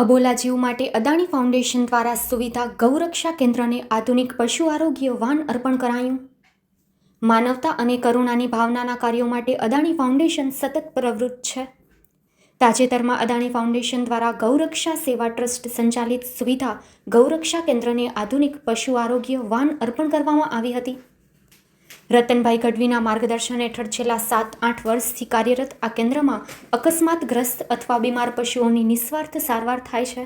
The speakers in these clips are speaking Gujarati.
અબોલા જીવ માટે અદાણી ફાઉન્ડેશન દ્વારા સુવિધા ગૌરક્ષા કેન્દ્રને આધુનિક પશુ આરોગ્ય વાન અર્પણ કરાયું. માનવતા અને કરુણાની ભાવનાના કાર્યો માટે અદાણી ફાઉન્ડેશન સતત પ્રવૃત્ત છે. તાજેતરમાં અદાણી ફાઉન્ડેશન દ્વારા ગૌરક્ષા સેવા ટ્રસ્ટ સંચાલિત સુવિધા ગૌરક્ષા કેન્દ્રને આધુનિક પશુ આરોગ્ય વાન અર્પણ કરવામાં આવી હતી. રતનભાઈ ગઢવીના માર્ગદર્શન હેઠળ છેલ્લા સાત, આઠ વર્ષથી કાર્યરત આ કેન્દ્રમાં અકસ્માતગ્રસ્ત અથવા બીમાર પશુઓની નિસ્વાર્થ સારવાર થાય છે?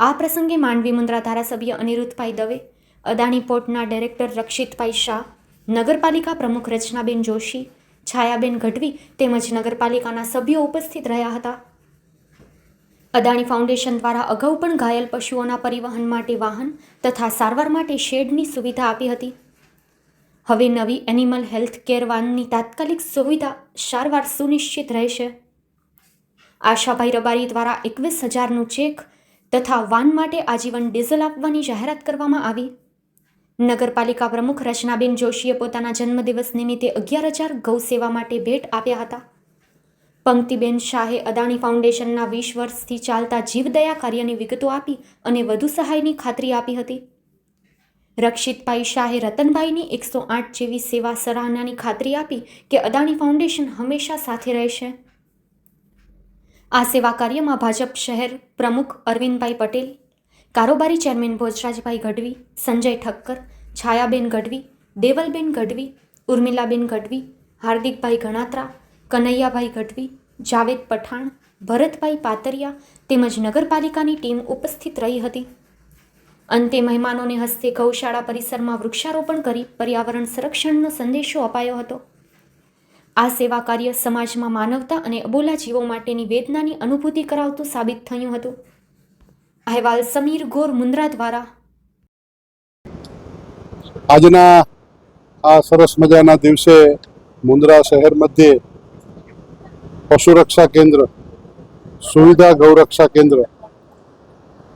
આ પ્રસંગે માંડવી મુન્દ્રા ધારાસભ્ય અનિરુદ્ધભાઈ દવે, અદાણી પોર્ટના ડાયરેક્ટર રક્ષિતભાઈ શાહ, નગરપાલિકા પ્રમુખ રચનાબેન જોશી, છાયાબેન ગઢવી તેમજ નગરપાલિકાના સભ્યો ઉપસ્થિત રહ્યા હતા. અદાણી ફાઉન્ડેશન દ્વારા અગાઉ પણ ઘાયલ પશુઓના પરિવહન માટે વાહન તથા સારવાર માટે શેડની સુવિધા આપી હતી. હવે નવી એનિમલ હેલ્થ કેર વાનની તાત્કાલિક સુવિધા સારવાર સુનિશ્ચિત રહેશે. આશાભાઈ રબારી દ્વારા એકવીસ હજારનું ચેક તથા વાન માટે આજીવન ડીઝલ આપવાની જાહેરાત કરવામાં આવી. નગરપાલિકા પ્રમુખ રચનાબેન જોશીએ પોતાના જન્મદિવસ નિમિત્તે અગિયાર હજાર ગૌ સેવા માટે ભેટ આપ્યા હતા. પંક્તિબેન શાહે અદાણી ફાઉન્ડેશનના વીસ વર્ષથી ચાલતા જીવદયા કાર્યની વિગતો આપી અને વધુ સહાયની ખાતરી આપી હતી. રક્ષિતભાઈ શાહે રતનભાઈની એકસો આઠ જેવી સેવા સરાહનાની ખાતરી આપી કે અદાણી ફાઉન્ડેશન હંમેશા સાથે રહેશે. આ સેવા કાર્યમાં ભાજપ શહેર પ્રમુખ અરવિંદભાઈ પટેલ, કારોબારી ચેરમેન ભોજરાજભાઈ ગઢવી, સંજય ઠક્કર, છાયાબેન ગઢવી, દેવલબેન ગઢવી, ઉર્મિલાબેન ગઢવી, હાર્દિકભાઈ ગણાત્રા, કનૈયાભાઈ ગઢવી, જાવેદ પઠાણ, ભરતભાઈ પાતરિયા તેમજ નગરપાલિકાની ટીમ ઉપસ્થિત રહી હતી. અંતે મહેમાનોને હસ્તે ગૌશાળા પરિસરમાં વૃક્ષારોપણ કરી પર્યાવરણ સંરક્ષણનો સંદેશો અપાયો હતો. આ સેવા કાર્ય સમાજમાં માનવતા અને અબોલા જીવો માટેની વેદનાની અનુભૂતિ કરાવતું સાબિત થયું હતું. અહેવાલ સમીર ગોર મુન્દ્રા દ્વારા. આજના આ સરસ મજાના દિવસે મુન્દ્રા શહેર મધ્યે પશુ કેન્દ્ર, સુવિધા ગૌરક્ષા કેન્દ્ર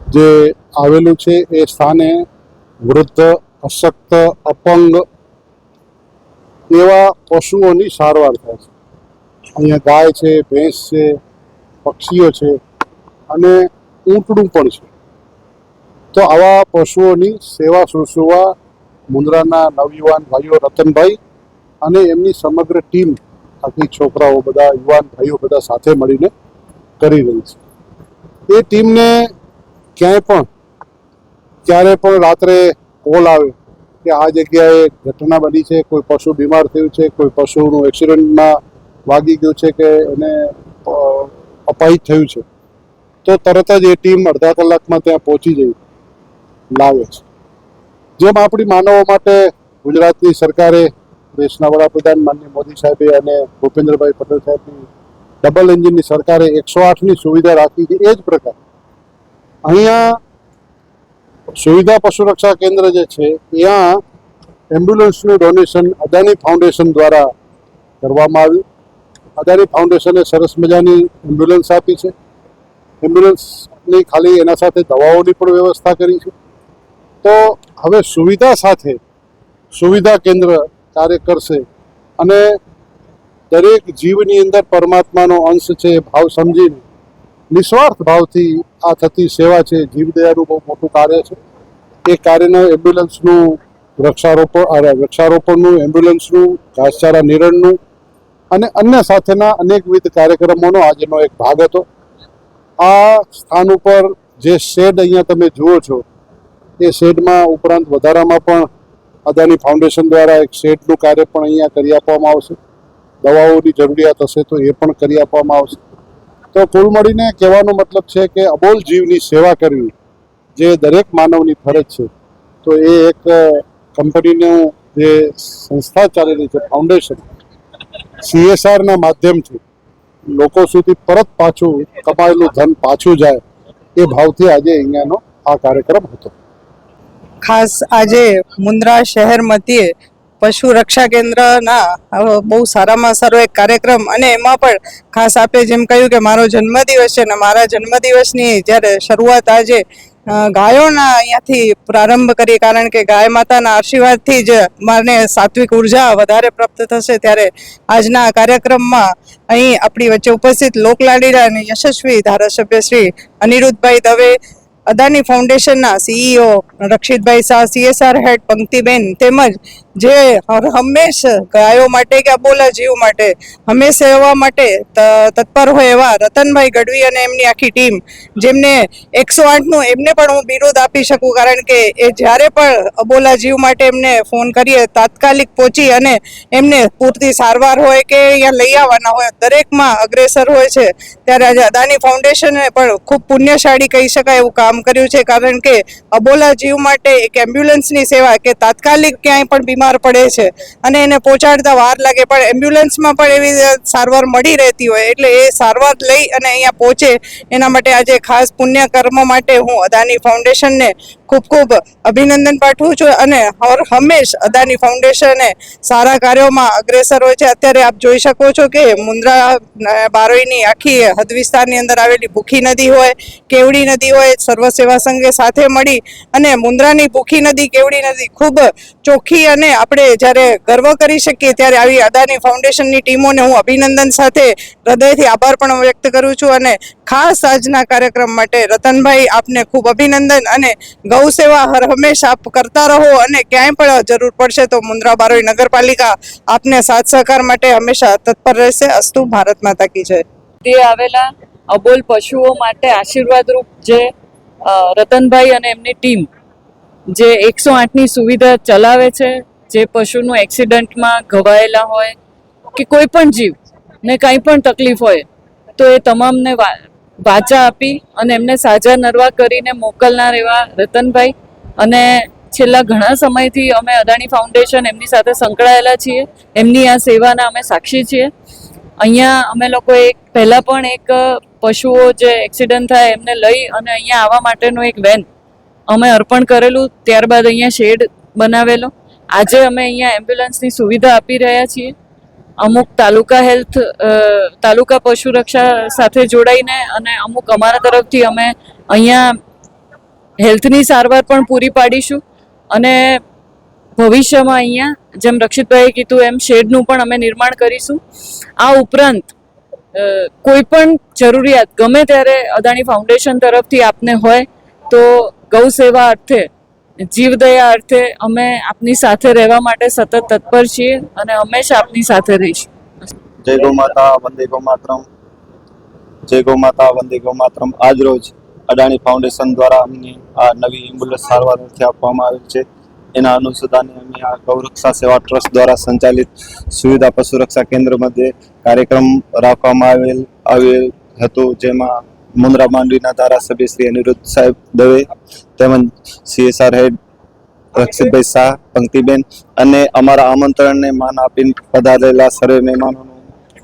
જે આવેલું છે એ સ્થાને વૃદ્ધ, અશક્ત, અપંગ એવા પશુઓની સારવાર થાય છે. અહીંયા ગાય છે, ભેંસ છે, પક્ષીઓ છે અને ઊંટડું પણ છે. તો આવા પશુઓની સેવા શુશ્રુષા મુન્દ્રાના નવયુવાન ભાઈઓ રતનભાઈ અને એમની સમગ્ર ટીમ આખી છોકરાઓ બધા, યુવાન ભાઈઓ બધા સાથે મળીને કરી રહી છે. એ ટીમને ક્યાંય પણ, ક્યારે પણ રાત્રે કોલ આવે કે આ જગ્યાએ ઘટના બની છે, કોઈ પશુ બીમાર થયું છે, કોઈ પશુનું એક્સિડન્ટમાં વાગી ગયું છે કે એને અપાહિત થયું છે, તો તરત જ એ ટીમ અડધા કલાકમાં ત્યાં પહોંચી જઈ, લાવે છે. જેમ આપણી માનવો માટે ગુજરાતની સરકારે દેશના વડાપ્રધાન માનનીય મોદી સાહેબે અને ભૂપેન્દ્રભાઈ પટેલ સાહેબની ડબલ એન્જિનની સરકારે એકસો આઠની સુવિધા રાખી છે, એ જ પ્રકાર. અહીંયા સુવિધા પશુ રક્ષા કેન્દ્ર જે છે, ત્યાં એમ્બ્યુલન્સનું ડોનેશન અદાણી ફાઉન્ડેશન દ્વારા કરવામાં આવ્યું. અદાણી ફાઉન્ડેશને સરસ મજાની એમ્બ્યુલન્સ આપી છે. એમ્બ્યુલન્સની ખાલી એના સાથે દવાઓની પણ વ્યવસ્થા કરી છે. તો હવે સુવિધા સાથે સુવિધા કેન્દ્ર કાર્ય કરશે અને દરેક જીવની અંદર પરમાત્માનો અંશ છે એ ભાવ સમજીને નિસ્વાર્થ ભાવથી આ થતી સેવા છે. જીવદયાનું બહુ મોટું કાર્ય છે. એ કાર્યને એમ્બ્યુલન્સનું વૃક્ષારોપણ વૃક્ષારોપણનું, એમ્બ્યુલન્સનું, ઘાસચારા નિરણનું અને અન્ય સાથેના અનેકવિધ કાર્યક્રમોનો આજનો એક ભાગ હતો. આ સ્થાન ઉપર જે શેડ અહીંયા તમે જુઓ છો, એ શેડમાં ઉપરાંત વધારામાં પણ અદાની ફાઉન્ડેશન દ્વારા એક શેડનું કાર્ય પણ અહીંયા કરી આપવામાં આવશે. દવાઓની જરૂરિયાત હશે તો એ પણ કરી આપવામાં આવશે. તો કુલ મળીને કહેવાનો મતલબ છે કે અબોલ જીવની સેવા કરવી જે દરેક માનવની ફરજ છે. તો એ એક કંપનીનું જે સંસ્થા ચાલી રહી છે, ફાઉન્ડેશન સીએસઆરના માધ્યમથી લોકો સુધી પરત પાછું કમાયેલું ધન પાછું જાય એ ભાવથી આજે અહીંયાનો આ કાર્યક્રમ હતો. ખાસ આજે મુન્દ્રા શહેર મધ્યે પશુ રક્ષા કેન્દ્રના બહુ સારામાં સારો એક કાર્યક્રમ. અને એમાં પણ ખાસ આપે જેમ કહ્યું કે મારો જન્મદિવસ છે અને મારા જન્મદિવસની જ્યારે શરૂઆત આજે ગાયોના અહીંયાથી પ્રારંભ કરીએ. કારણ કે ગાય માતાના આશીર્વાદથી જ મને સાત્વિક ઊર્જા વધારે પ્રાપ્ત થશે ત્યારે આજના કાર્યક્રમમાં અહીં આપણી વચ્ચે ઉપસ્થિત લોકલાડીલા અને યશસ્વી ધારાસભ્ય શ્રી અનિરુદ્ધભાઈ દવે, અદાની ફાઉન્ડેશનના CEO Rakshitbhai Shah, CSR head Panktiben તેમજ જે હંમેશ ગાયો માટે કે અબોલા જીવ માટે, હંમેશ સેવા માટે તત્પર હોય એવા રતનભાઈ ગઢવી અને એમની આખી ટીમ, જેમને એકસો આઠનું, એમને પણ હું બિરુદ આપી શકું કારણ કે એ જ્યારે પણ અબોલા જીવ માટે એમને ફોન કરીએ, તાત્કાલિક પહોંચી અને એમને પૂરતી સારવાર હોય કે અહીંયા લઈ આવવાના હોય, દરેકમાં અગ્રેસર હોય છે, ત્યારે આજે અદાની ફાઉન્ડેશને પણ ખૂબ પુણ્યશાળી કહી શકાય એવું કામ કર્યું છે, કારણ કે અબોલા જીવ માટે એક એમ્બ્યુલન્સની સેવા કે તાત્કાલિક ક્યાંય પણ બીમાર પડે છે. અને એને પહોંચાડતા વાર લાગે, પણ એમ્બ્યુલન્સમાં પણ એવી સારવાર મળી રહેતી હોય, એટલે એ સારવાર લઈ અને અહીંયા પહોંચે. એના માટે આજે ખાસ પુણ્ય કર્મ માટે હું અદાની ફાઉન્ડેશનને ખૂબ ખૂબ અભિનંદન પાઠવું છું અને હંમેશ અદાની ફાઉન્ડેશને સારા કાર્યોમાં અગ્રેસર હોય છે. અત્યારે આપ જોઈ શકો છો કે મુન્દ્રા બારોઈની આખી હદ વિસ્તારની અંદર આવેલી ભૂખી નદી હોય, કેવડી નદી હોય, સર્વ સેવા સંઘે સાથે મળી અને મુન્દ્રાની ભૂખી નદી, કેવડી નદી ખૂબ ચોખ્ખી અને આપણે જ્યારે ગર્વ કરી શકીએ ત્યારે આવી અદાની ફાઉન્ડેશનની ટીમોને હું અભિનંદન સાથે હૃદયથી આભાર પણ વ્યક્ત કરું છું અને ખાસ આજના કાર્યક્રમ માટે રતનભાઈ આપને ખૂબ અભિનંદન અને ગૌ સેવા હર હંમેશા આપ કરતા રહો અને ક્યાંય પણ જરૂર પડશે તો મુન્દ્રા બારોઈ નગરપાલિકા આપને સાથ સહકાર માટે હંમેશા તત્પર રહેશે. અસ્તુ ભારત માતા કી જય. તે આવેલા અબોલ પશુઓ માટે આશીર્વાદરૂપ જે રતનભાઈ અને એમની ટીમ જે એકસો આઠની સુવિધા ચલાવે છે, જે પશુનું એક્સિડન્ટમાં ઘવાયેલા હોય કે કોઈ પણ જીવ ને કંઈ પણ તકલીફ હોય, તો એ તમામને વાચા આપી અને એમને સાજા નરવા કરીને મોકલનાર એવા રતનભાઈ. અને છેલ્લા ઘણા સમયથી અમે અદાણી ફાઉન્ડેશન એમની સાથે સંકળાયેલા છીએ. એમની આ સેવાના અમે સાક્ષી છીએ. અહીંયા અમે લોકો એક, પહેલાં પણ એક પશુઓ જે એક્સિડન્ટ થાય એમને લઈ અને અહીંયા આવવા માટેનું એક વેન અમે અર્પણ કરેલું. ત્યારબાદ અહીંયા શેડ બનાવેલો. આજે અમે અહીંયા એમ્બ્યુલન્સની સુવિધા આપી રહ્યા છીએ. અમુક તાલુકા હેલ્થ તાલુકા પશુ રક્ષા સાથે જોડાઈને અને અમુક અમારા તરફથી અમે અહીંયા હેલ્થની સારવાર પણ પૂરી પાડીશું. અને ભવિષ્યમાં અહીંયા, જેમ રક્ષિતભાઈએ કીધું એમ, શેડનું પણ અમે નિર્માણ કરીશું. આ ઉપરાંત કોઈ પણ જરૂરિયાત ગમે ત્યારે અદાણી ફાઉન્ડેશન તરફથી આપને હોય, તો ગૌ સેવા અર્થે જીવદયા અર્થે અમે આપની સાથે રહેવા માટે સતત તત્પર છીએ અને હંમેશા આપની સાથે રહીશું. જય ગૌ માતા, વંદે ગૌ માતરમ. જય ગૌ માતા, વંદે ગૌ માતરમ. આજ રોજ અડાણી ફાઉન્ડેશન દ્વારા અમને આ નવી એમ્બ્યુલન્સ સારવાર આપવામાં આવેલ છે. એના અનુસંધાને અમે આ ગૌરક્ષા સેવા ટ્રસ્ટ દ્વારા સંચાલિત સુવિધા પશુ રક્ષા કેન્દ્ર મધ્યે કાર્યક્રમ રાખવામાં આવેલ આવેલ હતો, જેમાં મુન્દ્રા માંડવીના ધારાસભ્ય શ્રી અનિરુદ્ધ સાહેબ દવે, તેમજ સીએસઆર હેડ રક્ષિતભાઈ શાહ, પંક્તિબેન અને અમારા આમંત્રણને માન આપીને પધારેલા સર્વે મહેમાનોનો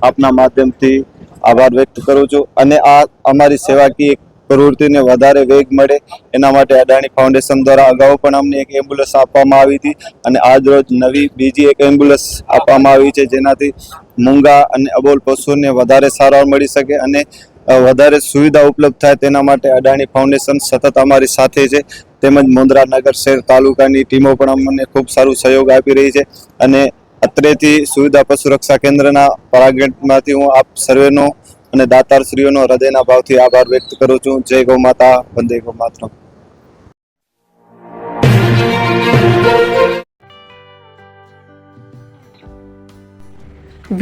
આપના માધ્યમથી આભાર વ્યક્ત કરું છું અને આ અમારી સેવાકીય પ્રવૃત્તિને વધારે વેગ મળે એના માટે અદાણી ફાઉન્ડેશન દ્વારા અગાઉ પણ અમને એક એમ્બ્યુલન્સ આપવામાં આવી હતી અને આજ રોજ નવી બીજી એક એમ્બ્યુલન્સ આપવામાં આવી છે જેનાથી મૂંગા અને અબોલ પશુને વધારે સારવાર મળી શકે અને વધારે સુવિધા ઉપલબ્ધ થાય તેના માટે અદાણી ફાઉન્ડેશન સતત અમારી સાથે છે. તેમજ મુંદ્રા નગર શહેર તાલુકાની ટીમો પણ અમને ખૂબ સારું સહયોગ આપી રહી છે. અને અત્રેથી સુવિધા પશુ રક્ષા કેન્દ્રના પરાગેટમાંથી હું આપ સર્વેનો અને દાતારશ્રીઓનો હૃદયના ભાવથી આભાર વ્યક્ત કરું છું. જય ગૌ માતા, વંદે ગૌ માતરમ.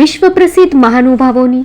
વિશ્વ પ્રસિદ્ધ મહાનુભાવોની